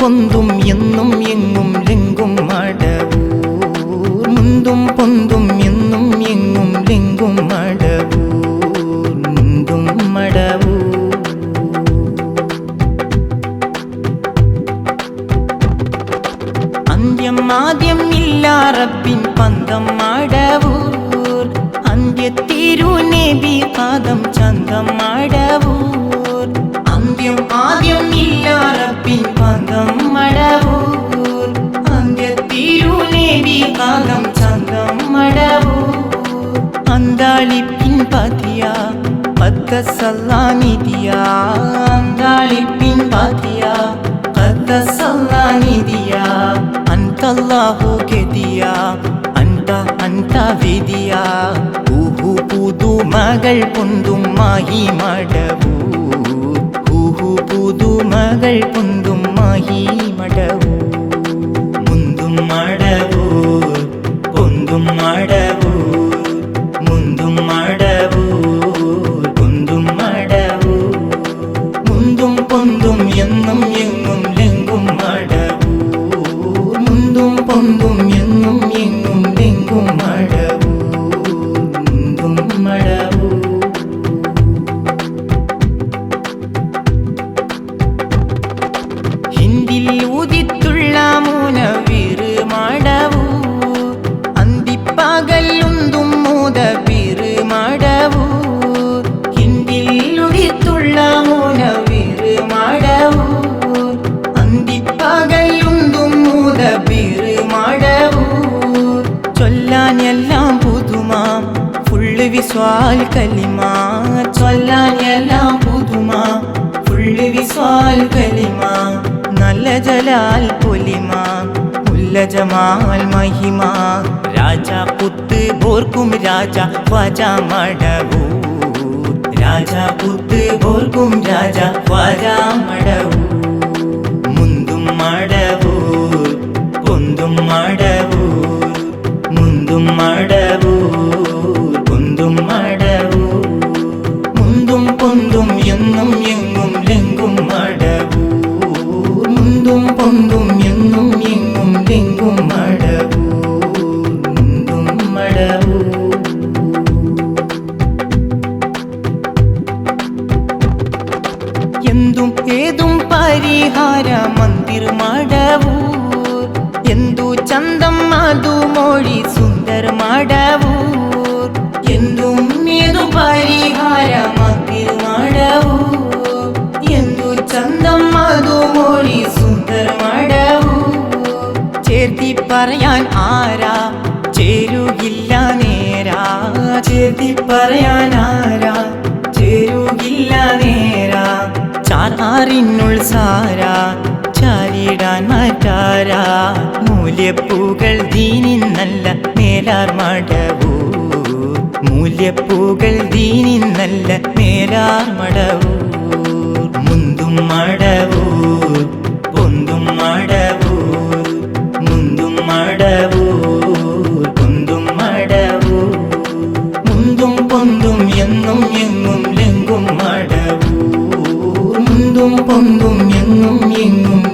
പൊന്തും എന്നും എങ്ങും ലെങ്കും മടവൂർ മുന്തും പൊന്തും എന്നും എങ്ങും ലെങ്കും മടവൂർ മുന്തും മടവൂർ അന്ത്യം ആദ്യം ഇല്ലാറപ്പിൻ പന്തം മടവൂർ അന്ത്യത്തിരു നബി പാദം ചന്തം മടവൂർ ಅಂದಾಳಿ ಪಿಂಪಾತಿಯ ಪದ್ದ ಸಲ್ಲಾನಿದೆಯ ಅಂದಾಳಿ ಪಿಂಪಾತಿಯ ಪದ್ದ ಸಲ್ಲಾನಿದೆಯ ಅಂತಲ್ಲ ಹೋಗಿದೆಯ ಅಂತ ಅಂತ ವೇದಿಯ ಹೂಹು ಪೂದು ಮಗಳ್ ಪೊಂದು ಮಾಹಿ ಮಾಡವು ಹೂಹು ಪೂದು ಮಗಳ್ ಪೊಂದು ಮಾಹಿ ಮಡವು பொங்கும் எங்கும் எங்கும் எங்கும் மழவோ எங்கும் மழவோ. ஹிந்தில் ஊதித்துள்ள மூனவிரு மடவோ அந்திப்பகல் உந்தும் மூத பிரு மடவோ. ஹிந்தில் உதித்துள்ள വിസ്വാൽ കലിമ ചൊല്ലാൻ എല്ലാം പുതുമാ. ഫുള്ള് വിസ്വാൽ കലിമ നല്ല ജലാൽ പൊലിമ. ഉല്ല ജമാൽ മഹിമ. രാജ പുത്ത് ബോർക്കും രാജ വജ മടവൂ. രാജ പുത്ത് ബോർക്കും എങ്ങും ലെങ്കും മടവൂ മുന്തും പൊന്തും എന്നും എങ്ങും ലെങ്കും മടവൂർ മുന്തും മടവൂർ എന്തും ഏതും പരിഹാര മന്ദിർ മടവൂർ. എന്തു ചന്തം അതു മൊഴി എന്തു ചന്തം അതു മൊഴി സുന്ദർ ചേർത്തി പറയാൻ ആരാ? ചേരുകില്ല നേരാ. ചേർത്തി പറയാൻ ആരാ? ചേരുകില്ല നേരാ. ചാറിനുൾ സാരാ. ചാരിടാൻ മാറ്റാരാ. മൂല്യപ്പൂകൾ ദീനിൻ നല്ല നേരാർ മടവൂ. മൂല്യപ്പൂകൾ ദീനിൻ നല്ല നേരാർ മടവൂ. பொந்தும் மடவூர் பொந்தும் மடவூர் முந்தும் மடவூர் பொந்தும் மடவூர் முந்தும் பொந்தும் என்னும் எங்கும் எங்கும் மடவூர் முந்தும் பொந்தும் என்னும் எங்கும்